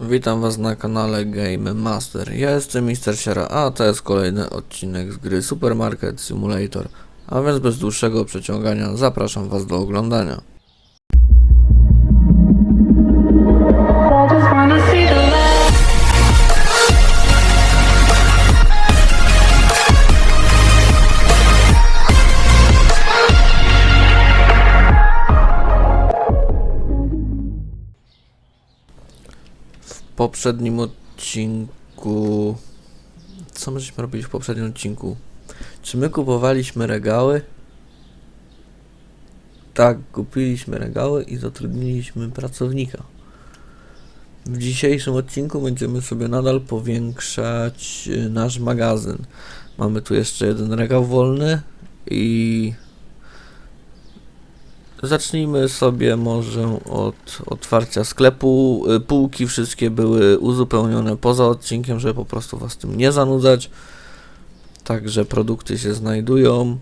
Witam Was na kanale Game Master. Ja jestem Mister Siara, a to jest kolejny odcinek z gry Supermarket Simulator. A więc bez dłuższego przeciągania zapraszam Was do oglądania. Poprzednim odcinku... Co myśmy robili w poprzednim odcinku? Czy my kupowaliśmy regały? Tak, kupiliśmy regały i zatrudniliśmy pracownika. W dzisiejszym odcinku będziemy sobie nadal powiększać y, nasz magazyn. Mamy tu jeszcze jeden regał wolny i zacznijmy sobie może od otwarcia sklepu. Y, Półki wszystkie były uzupełnione poza odcinkiem, żeby po prostu was tym nie zanudzać. Także produkty się znajdują.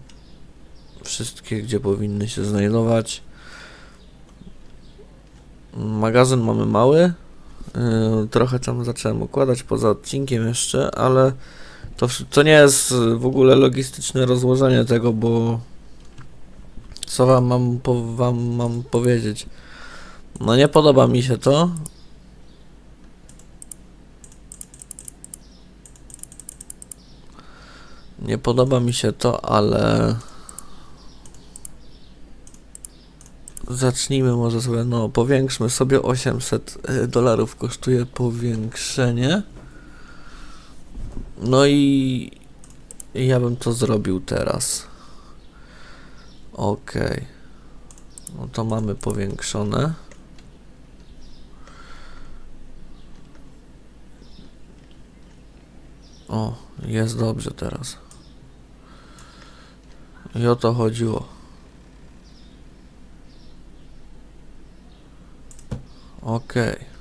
Wszystkie, gdzie powinny się znajdować. Magazyn mamy mały. Yy, trochę tam zacząłem układać poza odcinkiem jeszcze, ale to, to nie jest y, w ogóle logistyczne rozłożenie tego, bo co wam mam, po, wam mam powiedzieć? No nie podoba mi się to. Nie podoba mi się to, ale zacznijmy może sobie, no powiększmy sobie 800 y, dolarów kosztuje powiększenie. No i ja bym to zrobił teraz. Okej. No to mamy powiększone. O, jest dobrze teraz. I o to chodziło. Okej.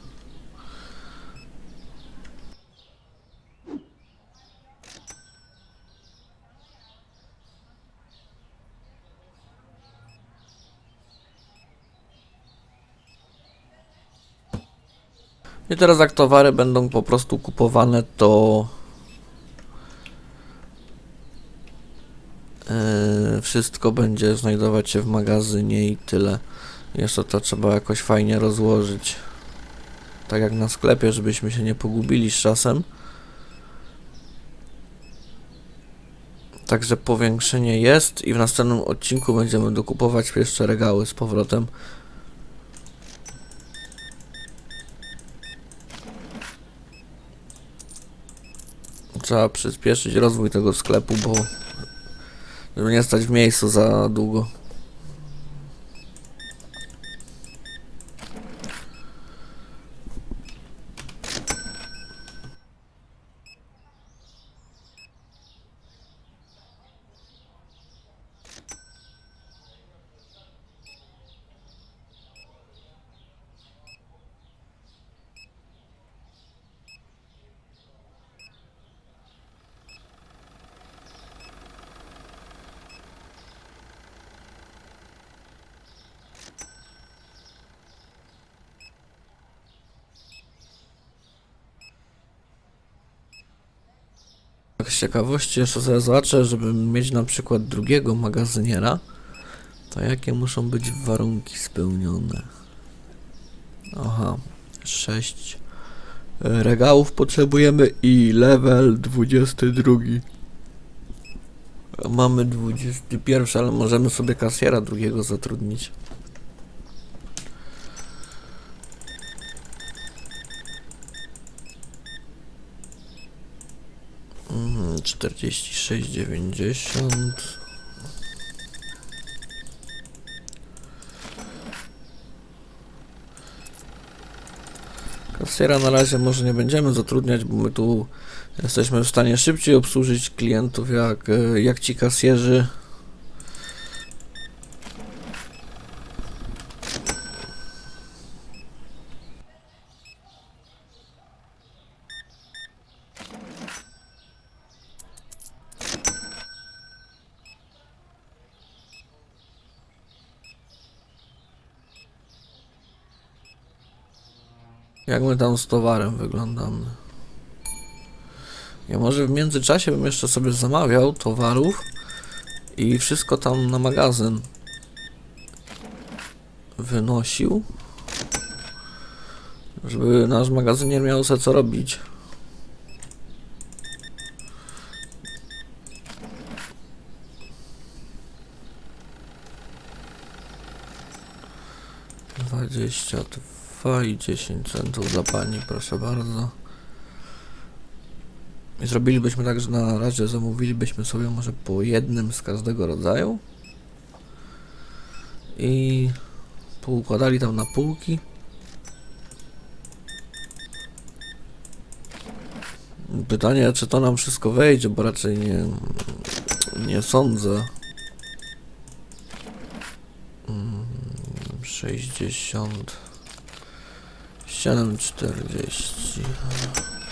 I teraz jak towary będą po prostu kupowane, to yy, wszystko będzie znajdować się w magazynie i tyle. Jeszcze to trzeba jakoś fajnie rozłożyć. Tak jak na sklepie, żebyśmy się nie pogubili z czasem. Także powiększenie jest i w następnym odcinku będziemy dokupować jeszcze regały z powrotem. Trzeba przyspieszyć rozwój tego sklepu, bo żeby nie stać w miejscu za długo. Ciekawości jeszcze sobie zobaczę, żeby mieć na przykład drugiego magazyniera, to jakie muszą być warunki spełnione? Aha, 6 regałów potrzebujemy i level 22. A Mamy 21, ale możemy sobie kasjera drugiego zatrudnić. 46,90 Kasjera na razie może nie będziemy zatrudniać, bo my tu jesteśmy w stanie szybciej obsłużyć klientów jak, jak ci kasjerzy. Jak my tam z towarem wyglądamy? Ja może w międzyczasie bym jeszcze sobie zamawiał towarów i wszystko tam na magazyn wynosił, żeby nasz magazynier miał se co robić. Dwadzieścia dwa i 10 centów dla pani, proszę bardzo. I zrobilibyśmy tak, że na razie zamówilibyśmy sobie może po jednym z każdego rodzaju i poukładali tam na półki. Pytanie, czy to nam wszystko wejdzie, bo raczej nie, nie sądzę. Mm, 60 47, 40.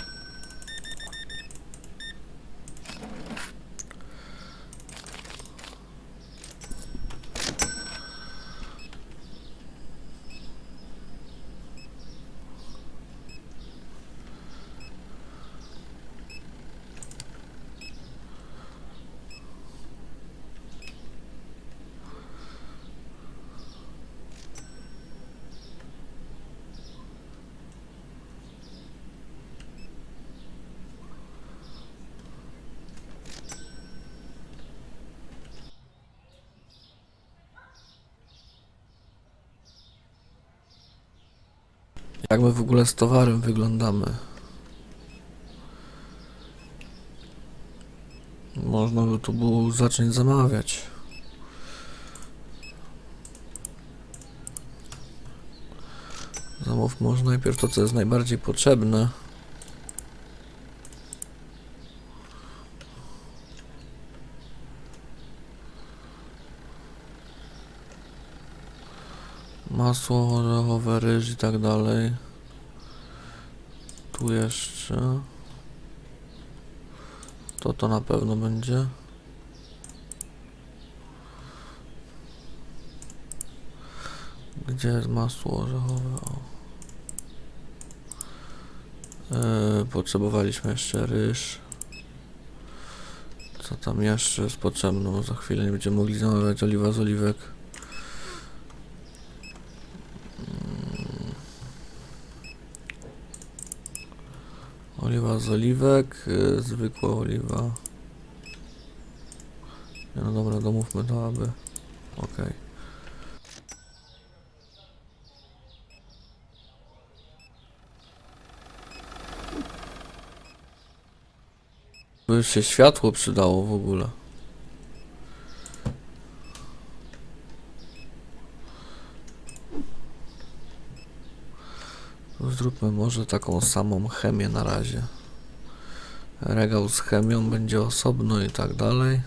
Jak my w ogóle z towarem wyglądamy? Można by tu było zacząć zamawiać. Zamów może najpierw to, co jest najbardziej potrzebne. Masło orzechowe, ryż i tak dalej. Tu jeszcze. To to na pewno będzie. Gdzie jest masło orzechowe? Yy, potrzebowaliśmy jeszcze ryż. Co tam jeszcze jest potrzebne? Bo za chwilę nie będziemy mogli zamawiać oliwa z oliwek. Oliwa z oliwek, y, zwykła oliwa. No dobra, domówmy to, aby... Okej. By już się światło przydało w ogóle. Zróbmy może taką samą chemię na razie. Regał z chemią będzie osobno i tak dalej.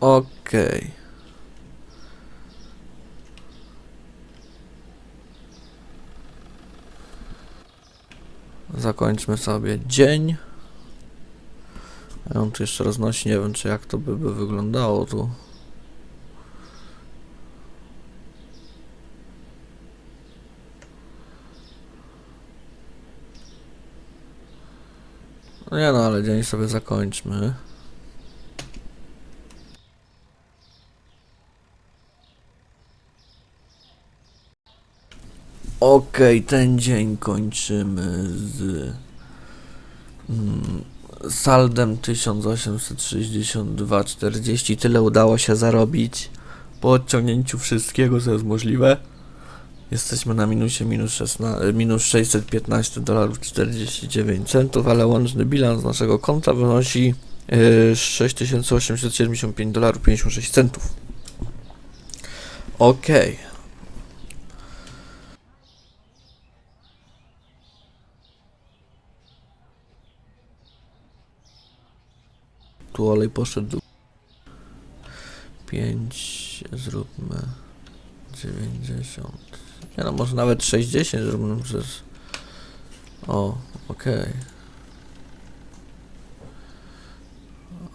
Okej. Zakończmy sobie dzień. Ja on tu jeszcze roznosi, nie wiem czy jak to by, by wyglądało tu. No nie no, ale dzień sobie zakończmy. Okej, ten dzień kończymy z mm, saldem 1862,40. Tyle udało się zarobić po odciągnięciu wszystkiego, co jest możliwe. Jesteśmy na minusie minus, 16, minus 615 dolarów 49 centów, ale łączny bilans naszego konta wynosi yy, 6875 dolarów 56 centów. Okej. Tu olej poszedł. 5 zróbmy 90. Nie no, może nawet 60 zróbmy przez. O, okej.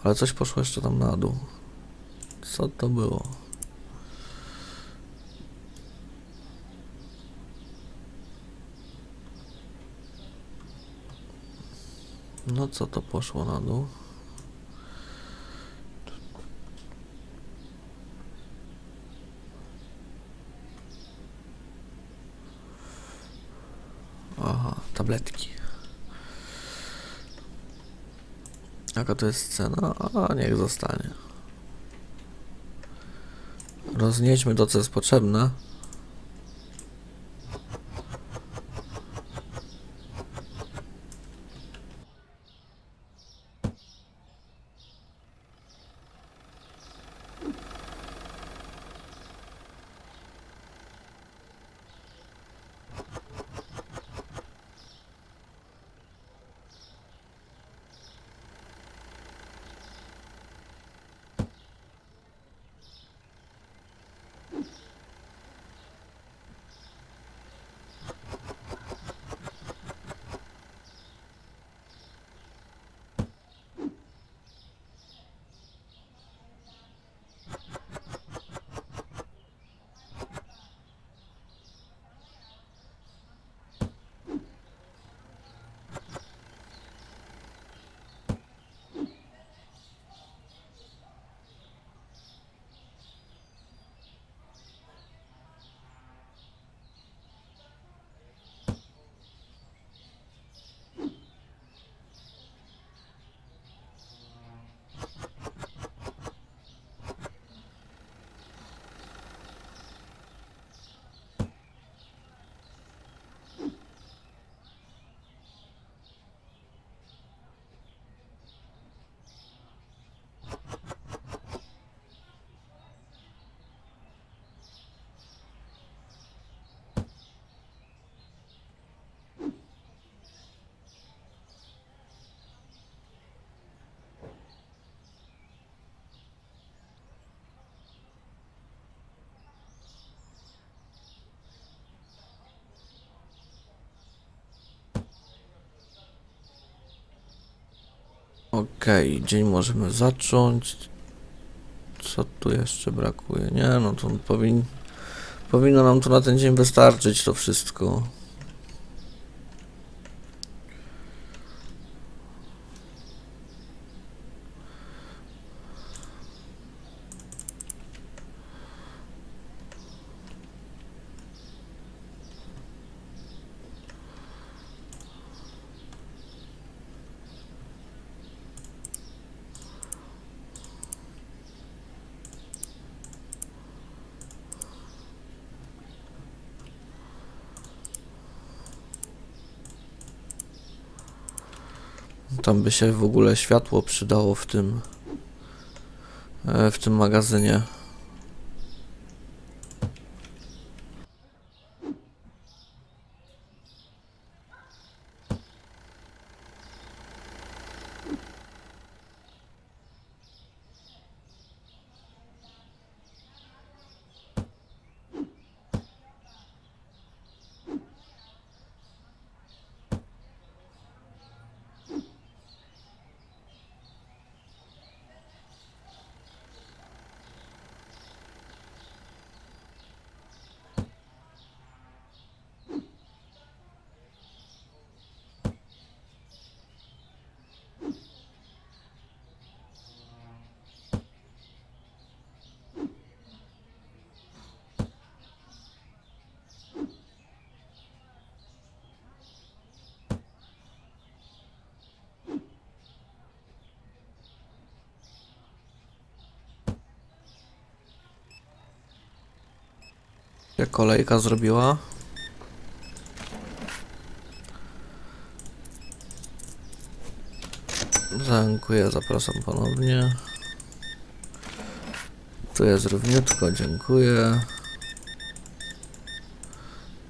Ale coś poszło jeszcze tam na dół. Co to było? No co to poszło na dół? Aha, tabletki. Jaka to jest cena? A, niech zostanie. Roznieśmy to, co jest potrzebne. Okej, dzień możemy zacząć. Co tu jeszcze brakuje? Nie, no to powin... powinno nam tu na ten dzień wystarczyć to wszystko. Tam by się w ogóle światło przydało w tym e, w tym magazynie. Jak kolejka zrobiła. Dziękuję, zapraszam ponownie. Tu jest równiutko, dziękuję.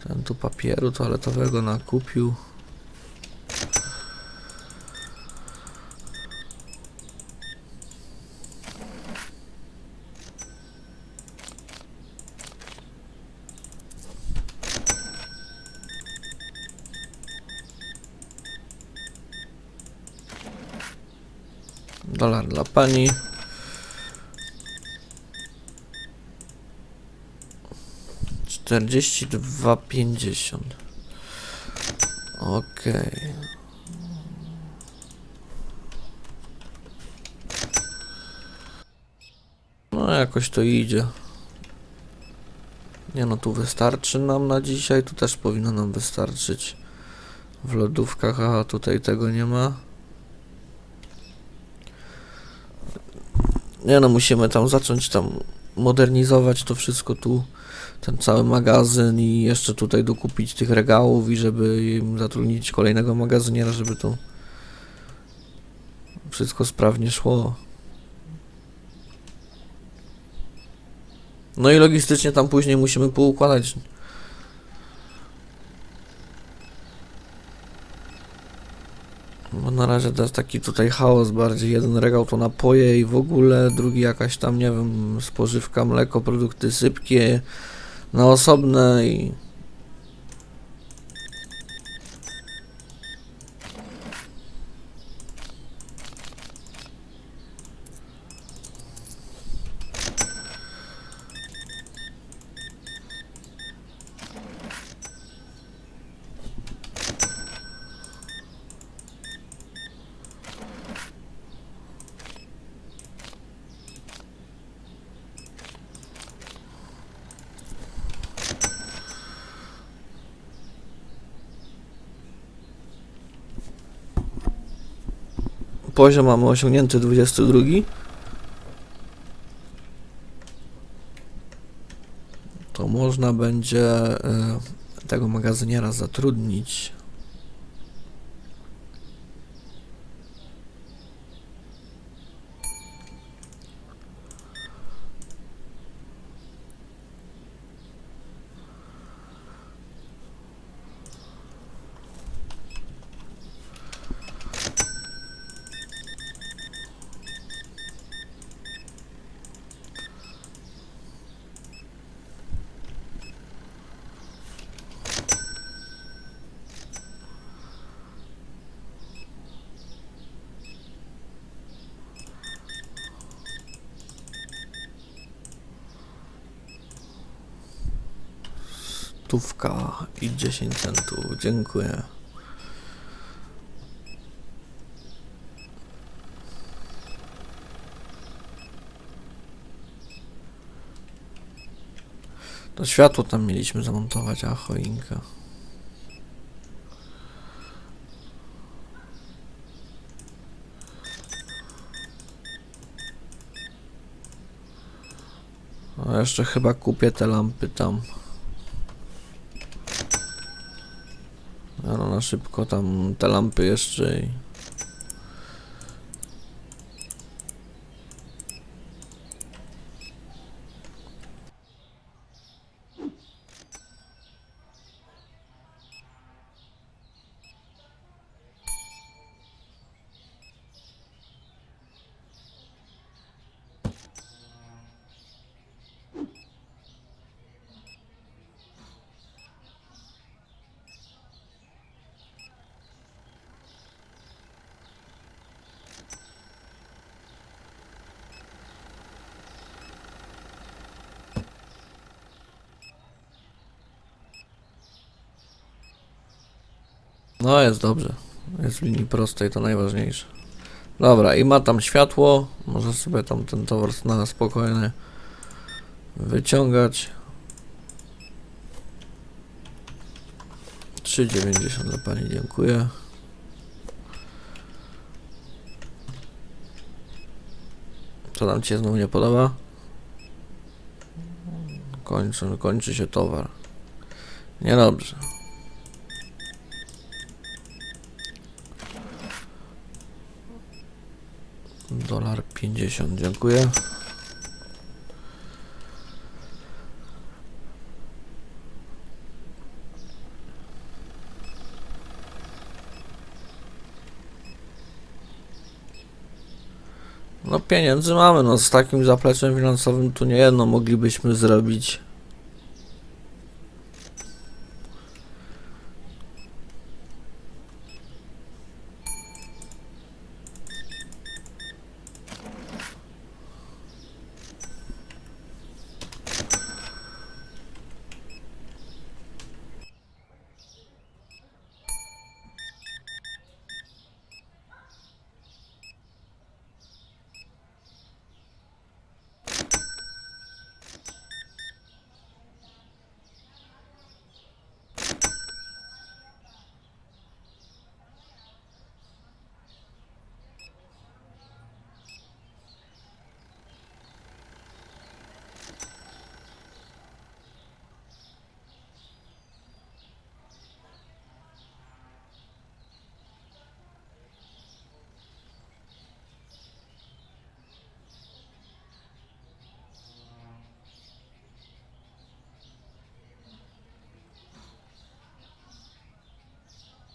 Ten tu papieru toaletowego nakupił. Dolar dla pani. Czterdzieści dwa pięćdziesiąt. Okej. No jakoś to idzie. Nie no, tu wystarczy nam na dzisiaj, tu też powinno nam wystarczyć w lodówkach, a tutaj tego nie ma. Nie no, musimy tam zacząć tam modernizować to wszystko tu, ten cały magazyn i jeszcze tutaj dokupić tych regałów i żeby im zatrudnić kolejnego magazyniera, żeby to wszystko sprawnie szło. No i logistycznie tam później musimy poukładać. Bo na razie to jest taki tutaj chaos bardziej. Jeden regał to napoje i w ogóle, drugi jakaś tam, nie wiem, spożywka, mleko, produkty sypkie na osobne i... Poziom mamy osiągnięty 22. To można będzie e, tego magazyniera zatrudnić. Stówka i 10 centów. Dziękuję. To światło tam mieliśmy zamontować, a choinka. A jeszcze chyba kupię te lampy tam. No na szybko tam te lampy jeszcze i... No jest dobrze. Jest w linii prostej, to najważniejsze. Dobra, i ma tam światło. Może sobie tam ten towar na spokojnie wyciągać. 3,90 dla pani, dziękuję. Co nam się znowu nie podoba? Kończy, kończy się towar. Niedobrze. Dolar 50, dziękuję. No pieniędzy mamy, no z takim zapleczem finansowym tu nie jedno moglibyśmy zrobić.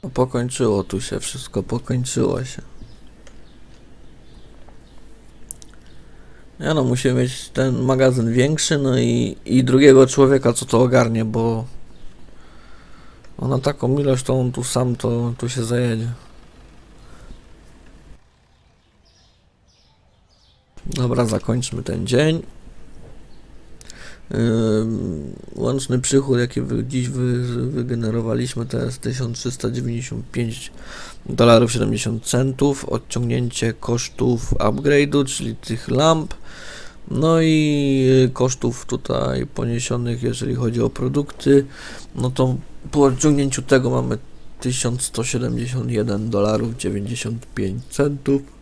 No pokończyło tu się wszystko, pokończyło się. Ja no, musimy mieć ten magazyn większy, no i, i drugiego człowieka, co to ogarnie, bo no na taką ilość to on tu sam to tu się zajedzie. Dobra, zakończmy ten dzień. Ym, Łączny przychód, jaki dziś wy, wygenerowaliśmy, to jest 1395 dolarów 70 centów. Odciągnięcie kosztów upgrade'u, czyli tych lamp. No i y, kosztów tutaj poniesionych, jeżeli chodzi o produkty. No to po odciągnięciu tego mamy 1171 dolarów 95 centów.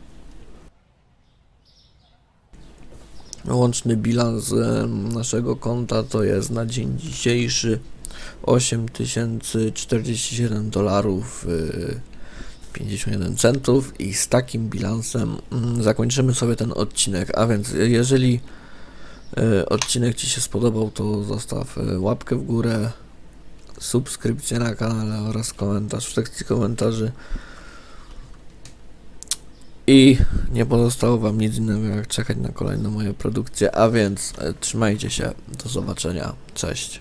Łączny bilans em, naszego konta to jest na dzień dzisiejszy 8047 dolarów y, 51 centów i z takim bilansem mm, zakończymy sobie ten odcinek. A więc y, jeżeli odcinek Ci się spodobał, to zostaw łapkę w górę, subskrypcję na kanale oraz komentarz w sekcji komentarzy. I nie pozostało Wam nic innego jak czekać na kolejne moje produkcje, a więc e, trzymajcie się, do zobaczenia, cześć.